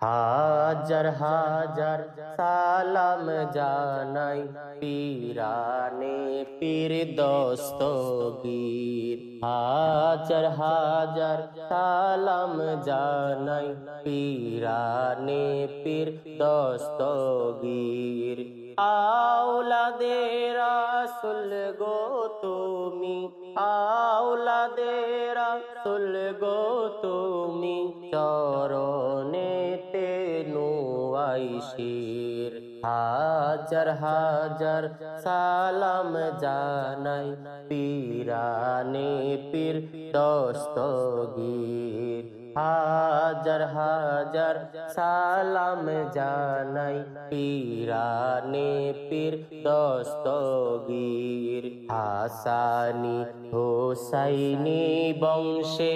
হাজার হাজার সালাম জানাই পীরানে পীর দস্তগীর হাজার হাজার সালাম জানাই পীরানে পীর দস্তগীর আওলাদে রাসুল গো তুমি আওলাদে রাসুল গো তুমি চরণেতে নুয়াইশির হাজার হাজার সালাম জানাই পীরানে পীর দস্তগীর। হাজার হাজার সালাম জানাই পীরানে পীর দস্তগীর। হাসানি হোসাইনি বংশে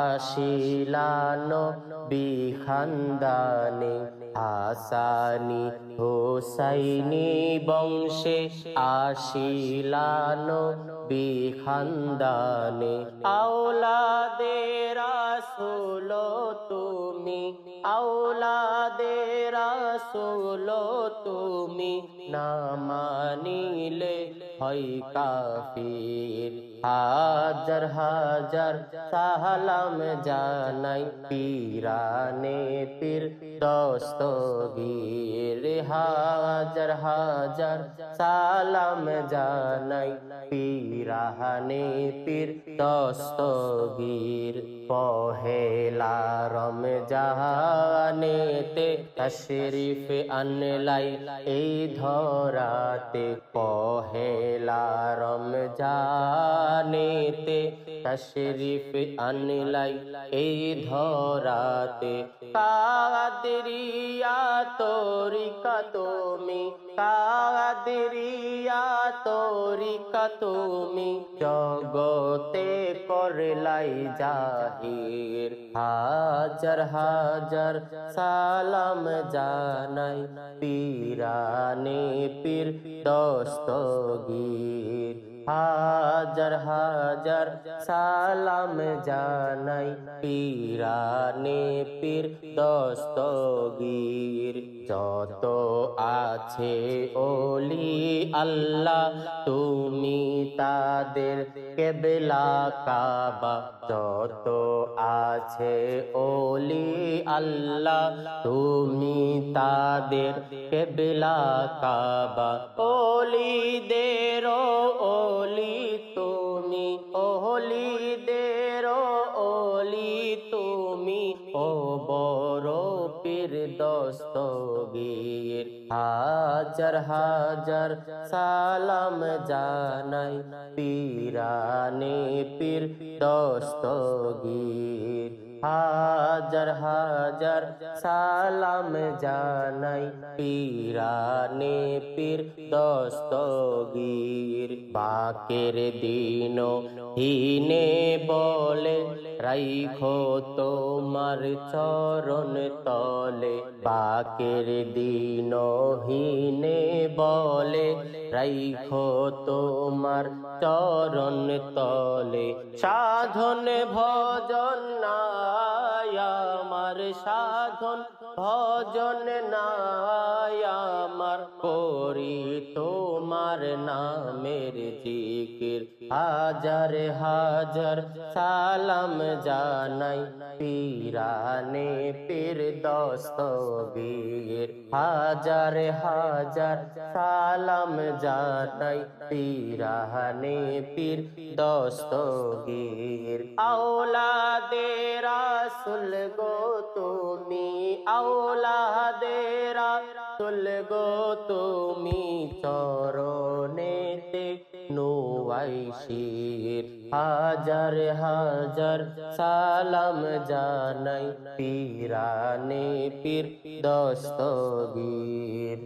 আশিলানো বিখানদানে হাসানি হোসাইনি বংশে আশিলানো বিখানদানে আওলাদে রাসূল তুমি আওলাদে রাসূল তুমি। না মানিলে হয় কাফির। হাজার হাজার সালাম জানাই পীরানে পীর দস্তগীর। হাজার হাজার সালাম জানাই পীরানে পীর দস্তগীর। পহেলা রমজানেতে তশরিফ আনলাই এই ধরাতে পহেলা রমজানেতে তশরিফ আনলাই এই ধরাতে। কাদরিয়া তরিকা তুমি, কাদরিয়া তরিকা তুমি, জগতে করলাই জাহির। হাজার হাজার সালাম জানাই, পীরানে পীর দস্তগীর। হাজার হাজার সালাম জানাই পীরানে পীর দস্তগীর। যত আছে ওলি আল্লাহ, তুমি তাদের কেবলা কাবা। যত আছে ওলি আল্লাহ, তুমি তাদের কেবলা কাবা। ওলিদের দস্তগীর হাজার হাজার সালাম জানাই পীরানে পীর দস্তগীর হাজার হাজার সালাম জানাই পীরানে পীর দস্তগীর বাকের দিন হিনে বলে রাইখো তোমার চরণ তলে বাকের দিন হিনে বলে। রাইখো তোমার চরণ তলে, সাধন ভজন আমার, সাধন ভজন নাই আমার। করি তোমার নামের জিকির হাজার হাজার সালাম জানাই। পীরানে পীর দস্তগীর হাজার হাজার সালাম জানাই। পীরানে পীর দস্তগীর আওলাদে রাসুল গো তুমি, আওলাদে রাসুল গো তুমি চরণেতে নুয়াইশির হাজার হাজার সালাম জানাই পীরানে পীর দস্তগীর